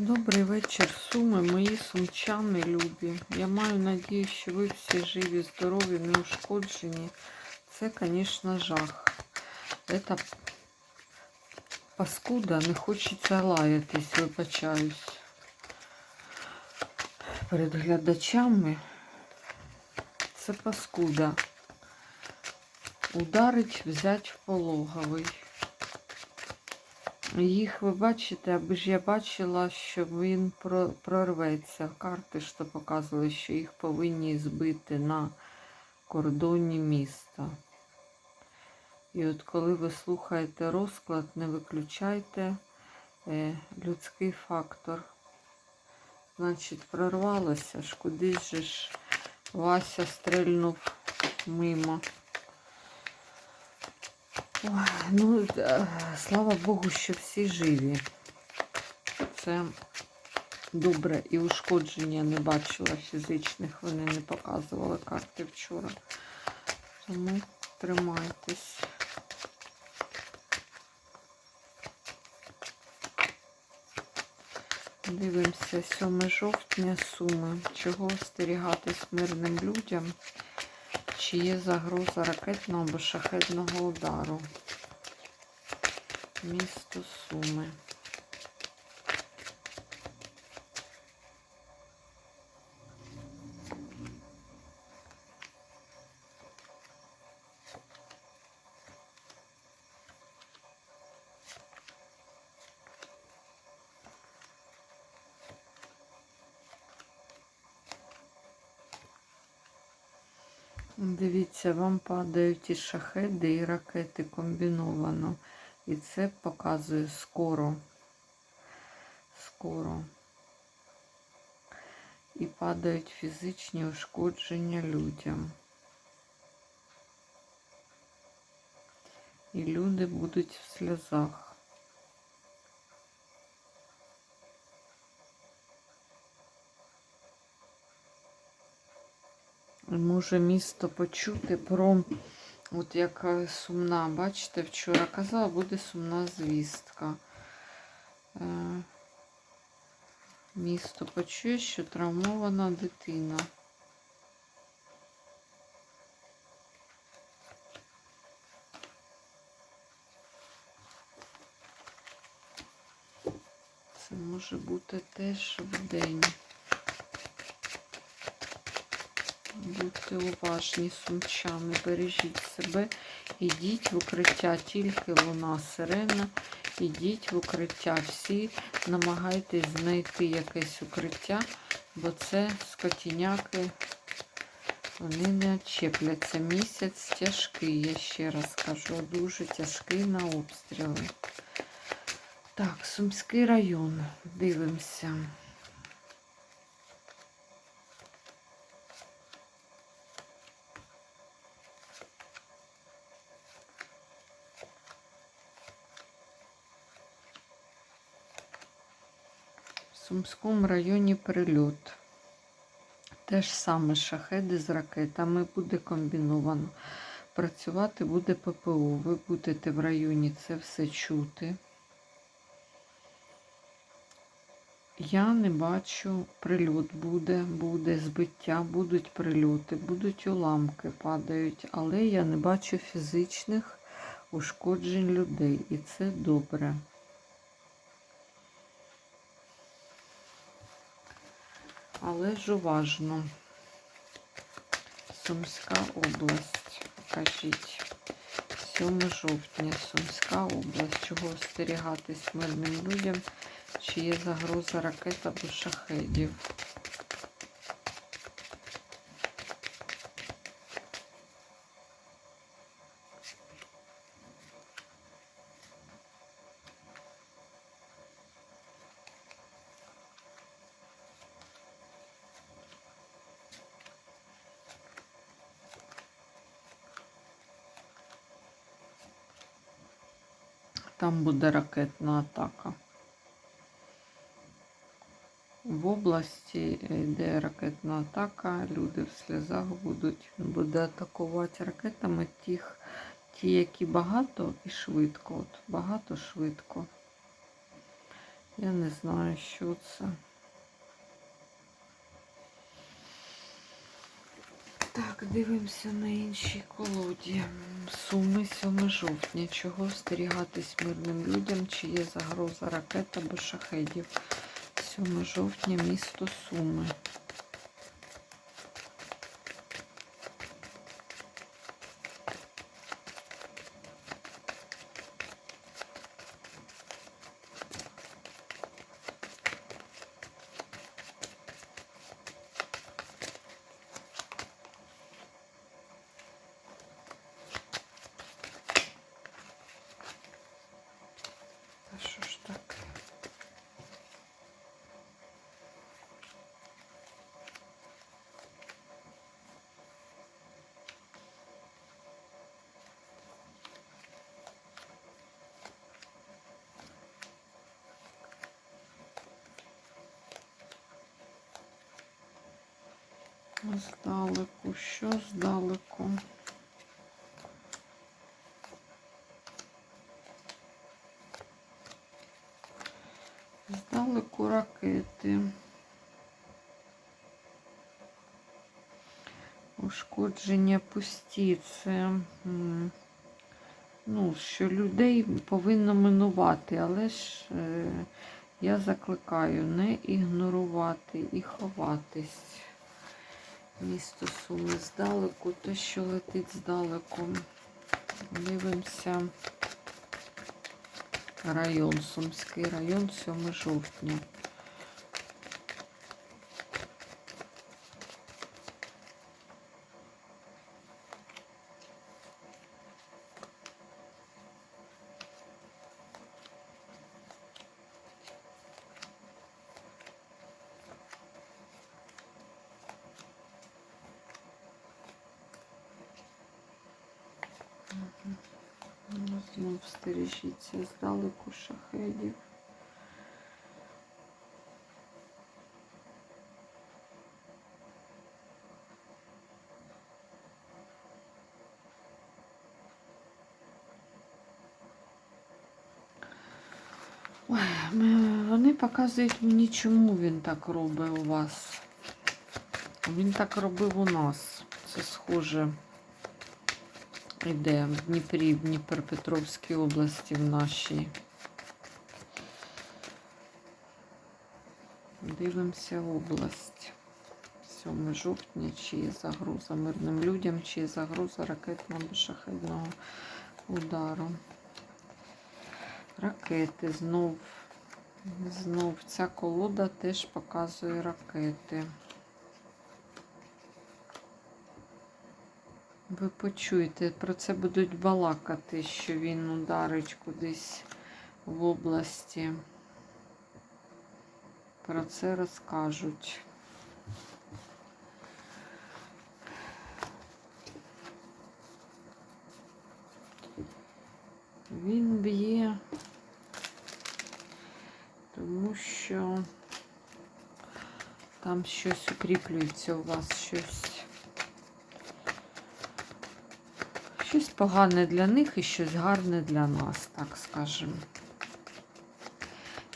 Добрий вечір, суми, мої сумчани любі. Я маю надію, що ви всі живі, здорові, неушкоджені. Це, звісно, жах. Це паскуда, не хочеться лаятись, вибачаюсь. Перед глядачами це паскуда. Ударить, взять в пологовий. Їх ви бачите, аби ж я бачила, що він прорветься. Карти то показували, що їх повинні збити на кордоні міста. І от коли ви слухаєте розклад, не виключайте е, людський фактор. Значить, прорвалося ж, кудись же ж Вася стрельнув мимо. Ой, ну, е, слава Богу, що всі живі. Це добре. І ушкодження не бачила фізичних, вони не показували карти вчора. Тому тримайтесь. Дивимося 7 жовтня суми. Чого остерігатись мирним людям? Чи є загроза ракетного або шахетного удару? Місто Суми. Дивіться, вам падають і шахеди, і ракети комбіновано. І це показує скоро. Скоро. І падають фізичні ушкодження людям. І люди будуть в сльозах. Може місто почути про, от як сумна, бачите, вчора казала, буде сумна звістка. Е, Місто почує, що травмована дитина. Це може бути теж в день. Будьте уважні, сумчани, бережіть себе, ідіть в укриття, тільки луна, сирена, ідіть в укриття. Всі намагайтесь знайти якесь укриття, бо це скотіняки, вони не відчепляться. Місяць тяжкий, я ще раз кажу, дуже тяжкий на обстріли. Так, Сумський район, дивимося. Сумському районі прильот. Те ж саме шахеди з ракетами буде комбіновано. Працювати буде ППО. Ви будете в районі це все чути. Я не бачу, прильот буде, буде збиття, будуть прильоти, будуть уламки падають, але я не бачу фізичних ушкоджень людей. І це добре. Але ж уважно. Сумська область. Покажіть. 7 жовтня. Сумська область. Чого остерігатись мирним людям? Чи є загроза ракет або шахедів? Там буде ракетна атака. В області йде ракетна атака, люди в сльозах будуть буде атакувати ракетами тих, ті, які багато і швидко. От Багато швидко. Я не знаю, що це. Так, дивимося на іншій колоді. Суми 7 жовтня. Чого остерігатись мирним людям, чи є загроза ракет або шахедів? 7 жовтня, місто Суми. Та що ж таке? Здалеку, що здалеку? Здалеку ракети. Ушкодження пусті. Це, ну, що людей повинно минувати, але ж е, я закликаю не ігнорувати і ховатись. Місто Суми здалеку, те, що летить здалеку. Дивимося. Район, Сумський район, 7 жовтня. Ну, Знов стережіться здалеку шахедів. Вони показують мені, чому він так робить у вас. Він так робив у нас. Це схоже. Іде в Дніпрі, в Дніпропетровській області в нашій. Дивимося область. 7 жовтня, чи є загроза мирним людям, чи є загроза ракетного або шахедного удару. Ракети знов. Знов ця колода теж показує ракети. Ви почуєте, про це будуть балакати, що він ударить кудись в області. Про це розкажуть. Він б'є, тому що там щось укріплюється у вас, щось. Щось погане для них і щось гарне для нас, так скажемо.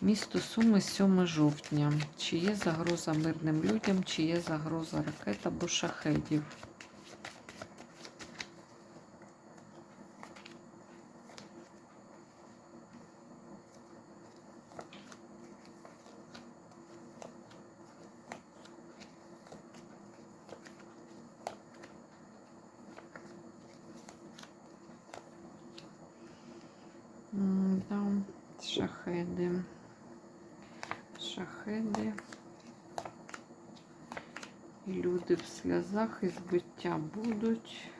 Місто Суми 7 жовтня. Чи є загроза мирним людям, чи є загроза ракет або шахедів? Шахеди. Шахеди. Люди в сльозах і збиття будуть.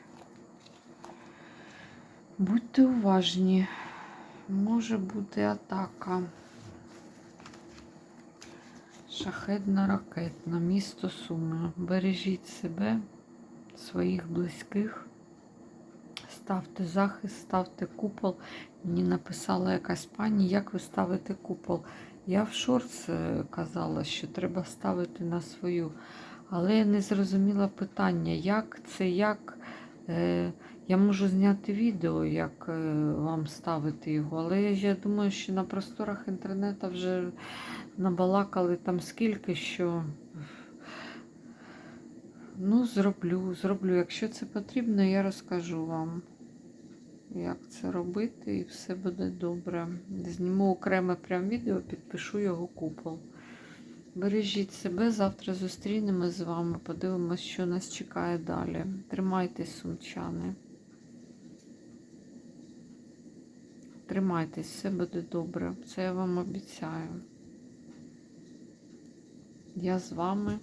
Будьте уважні. Може бути атака. Шахедна ракетна, місто Суми. Бережіть себе, своїх близьких. Ставте захист, ставте купол. Мені написала якась пані, як ви ставите купол. Я в шорт казала, що треба ставити на свою. Але я не зрозуміла питання, як це, як, е, Я можу зняти відео, як е, вам ставити його, але я думаю, що на просторах інтернету вже набалакали там скільки, що ну, зроблю, зроблю. Якщо це потрібно, я розкажу вам, як це робити, і все буде добре. Зніму окреме прям відео, підпишу його купол. Бережіть себе, завтра зустрінемось з вами, подивимось, що нас чекає далі. Тримайтесь, сумчани. Тримайтесь, все буде добре. Це я вам обіцяю. Я з вами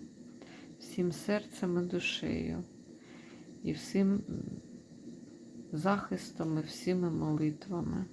всім серцем і душею, і всім захистом, і всіми молитвами.